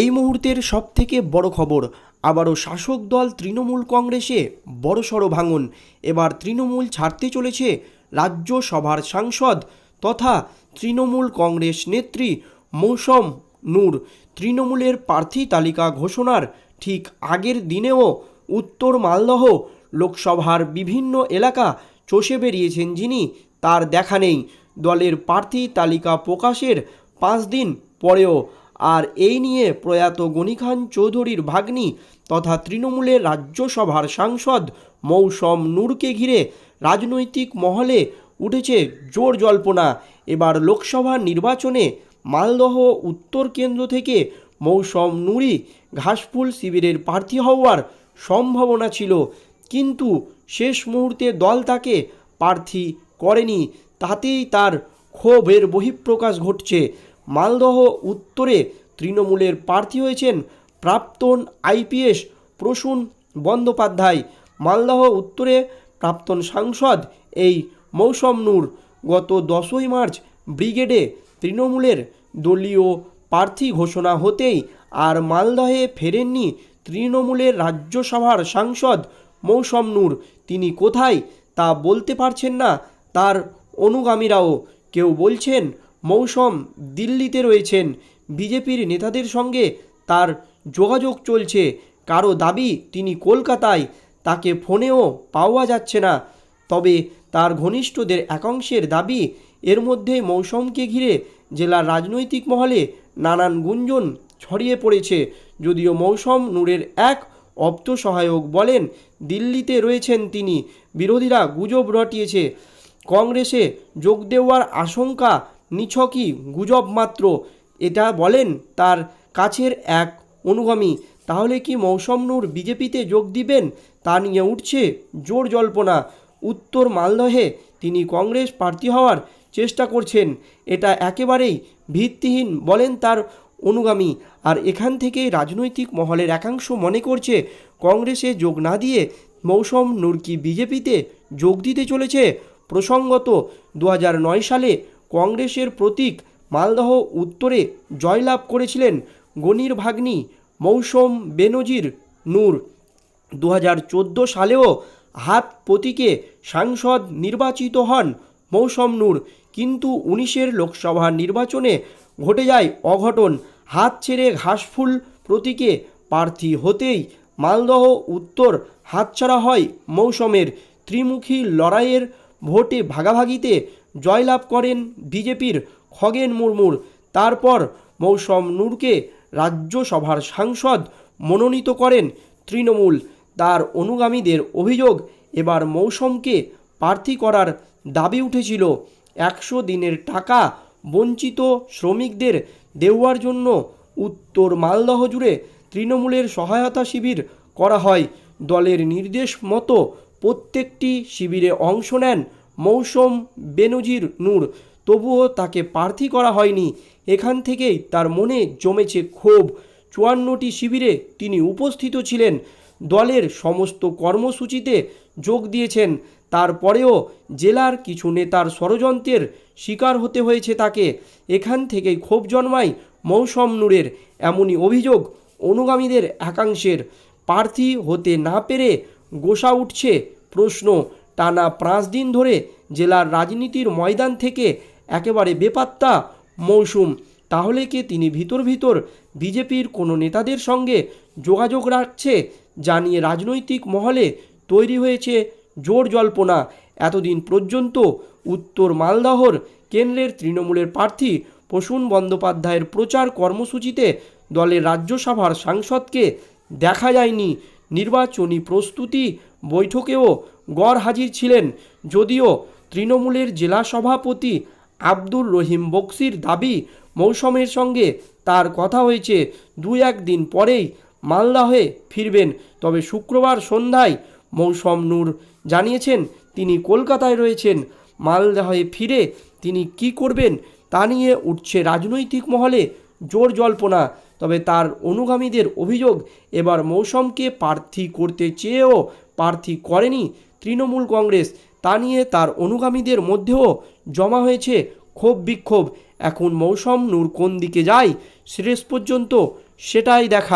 এই মুহূর্তের সবথেকে বড় খবর, আবারও শাসক দল তৃণমূল কংগ্রেসে বড়সড় ভাঙন। এবার তৃণমূল ছাড়তে চলেছে রাজ্যসভার সাংসদ তথা তৃণমূল কংগ্রেস নেত্রী মৌসম নূর। তৃণমূলের প্রার্থী তালিকা ঘোষণার ঠিক আগের দিনেও উত্তর মালদহ লোকসভার বিভিন্ন এলাকা চষে বেরিয়েছেন যিনি, তার দেখা নেই। দলের প্রার্থী তালিকা প্রকাশের পাঁচ দিন পরেও আর এই নিয়ে প্রয়াত গনি খান চৌধুরীর ভাগ্নি তথা তৃণমূলের রাজ্যসভার সাংসদ মৌসম নূরকে ঘিরে রাজনৈতিক মহলে উঠেছে জোর জল্পনা। এবার লোকসভা নির্বাচনে মালদহ উত্তর কেন্দ্র থেকে মৌসম নুরি ঘাসফুল শিবিরের প্রার্থী হওয়ার সম্ভাবনা ছিল। কিন্তু শেষ মুহূর্তে দল তাকে প্রার্থী করেনি। তাতেই তার ক্ষোভের বহিঃপ্রকাশ ঘটছে। মালদহ উত্তরে তৃণমূলের প্রার্থী হয়েছেন প্রাক্তন আইপিএস প্রসূন বন্দ্যোপাধ্যায়। মালদহ উত্তরে প্রাক্তন সাংসদ এই মৌসম নূর গত দশই মার্চ ব্রিগেডে তৃণমূলের দলীয় প্রার্থী ঘোষণা হতেই আর মালদহে ফেরেননি তৃণমূলের রাজ্যসভার সাংসদ মৌসম নূর। তিনি কোথায় তা বলতে পারছেন না, তার অনুগামীরাও কেউ বলছেন মৌসম দিল্লিতে রয়েছেন। বিজেপির নেতাদের সঙ্গে তার যোগাযোগ চলছে। কারও দাবি তিনি কলকাতায়, তাকে ফোনেও পাওয়া যাচ্ছে না। তবে তার ঘনিষ্ঠদের একাংশের দাবি, এর মধ্যে মৌসমকে ঘিরে জেলার রাজনৈতিক মহলে নানান গুঞ্জন ছড়িয়ে পড়েছে। যদিও মৌসম নূরের এক অপ্ত সহায়ক বলেন, দিল্লিতে রয়েছেন তিনি। বিরোধীরা গুজব রটিয়েছে। কংগ্রেসে যোগ দেওয়ার আশঙ্কা নিছকই গুজব মাত্র। এটা বলেন তার কাছের এক অনুগামী। তাহলে কি মৌসম নূর বিজেপিতে যোগ দিবেন? তা নিয়ে উঠছে জোর জল্পনা। উত্তর মালদহে তিনি কংগ্রেস প্রার্থী হওয়ার চেষ্টা করছেন। এটা একেবারেই ভিত্তিহীন বলেন তার অনুগামী। আর এখান থেকেই রাজনৈতিক মহলের একাংশ মনে করছে কংগ্রেসে যোগ না দিয়ে মৌসম নূর কি বিজেপিতে যোগ দিতে চলেছে? প্রসঙ্গত, দু হাজার নয় সালে কংগ্রেসের প্রতীক মালদহ উত্তরে জয়লাভ করেছিলেন গনির ভাগ্নি মৌসম বেনজির নূর। দু হাজার চোদ্দ সালেও হাত প্রতীকে সাংসদ নির্বাচিত হন মৌসম নূর, কিন্তু উনিশের লোকসভা নির্বাচনে ঘটে যায় অঘটন। হাত ছেড়ে ঘাসফুল প্রতীকে প্রার্থী হতেই মালদহ উত্তর হাতছাড়া হয় মৌসমের। ত্রিমুখী লড়াইয়ের ভোটে ভাগাভাগিতে জয়লাভ করেন বিজেপির খগেন মুর্মুর। তারপর মৌসম নূরকে রাজ্যসভার সাংসদ মনোনীত করেন তৃণমূল। তার অনুগামীদের অভিযোগ, এবার মৌসমকে প্রার্থী করার দাবি উঠেছিল। একশো দিনের টাকা বঞ্চিত শ্রমিকদের দেওয়ার জন্য উত্তর মালদহ জুড়ে তৃণমূলের সহায়তা শিবির করা হয়। দলের নির্দেশ মতো প্রত্যেকটি শিবিরে অংশ নেন মৌসুম বেনজির নূর। তবুও তাকে প্রার্থী করা হয়নি। এখান থেকেই তার মনে জমেছে ক্ষোভ। চুয়ান্নটি শিবিরে তিনি উপস্থিত ছিলেন। দলের সমস্ত কর্মসূচিতে যোগ দিয়েছেন। তারপরেও জেলার কিছু নেতার ষড়যন্ত্রের শিকার হতে হয়েছে তাকে। এখান থেকেই ক্ষোভ জন্মায় মৌসম নূরের। এমনই অভিযোগ অনুগামীদের একাংশের। প্রার্থী হতে না পেরে গোসা উঠছে প্রশ্ন। টানা পাঁচ দিন ধরে জেলার রাজনীতির ময়দান থেকে একেবারে বেপাত্তা মৌসুম। তাহলে কি তিনি ভিতর ভিতর বিজেপির কোনো নেতাদের সঙ্গে যোগাযোগ রাখছে, জানিয়ে রাজনৈতিক মহলে তৈরি হয়েছে জোর জল্পনা? এতদিন পর্যন্ত উত্তর মালদহর কেন্দ্রের তৃণমূলের প্রার্থী প্রসূন বন্দ্যোপাধ্যায়ের প্রচার কর্মসূচিতে দলের রাজ্যসভার সাংসদকে দেখা যায়নি। নির্বাচনী প্রস্তুতি বৈঠকেও গড় হাজির ছিলেন। যদিও তৃণমূলের জেলা সভাপতি আব্দুর রহিম বক্সির দাবি মৌসুমের সঙ্গে তার কথা হয়েছে দু এক দিন পরেই মালদাহে ফিরবেন। তবে শুক্রবার সন্ধ্যায় মৌসম নূর জানিয়েছেন, তিনি কলকাতায় রয়েছেন। মালদাহে ফিরে তিনি কি করবেন তা নিয়ে উঠছে রাজনৈতিক মহলে জোর জল্পনা। তবে তার অনুগামীদের অভিযোগ, এবার মৌসমকে প্রার্থী করতে চেয়েও প্রার্থী করেনি তৃণমূল কংগ্রেস। তা নিয়ে তার অনুগামীদের মধ্যেও জমা হয়েছে ক্ষোভ বিক্ষোভ। এখন মৌসম নূর কোন দিকে যায় শেষ পর্যন্ত সেটাই দেখা।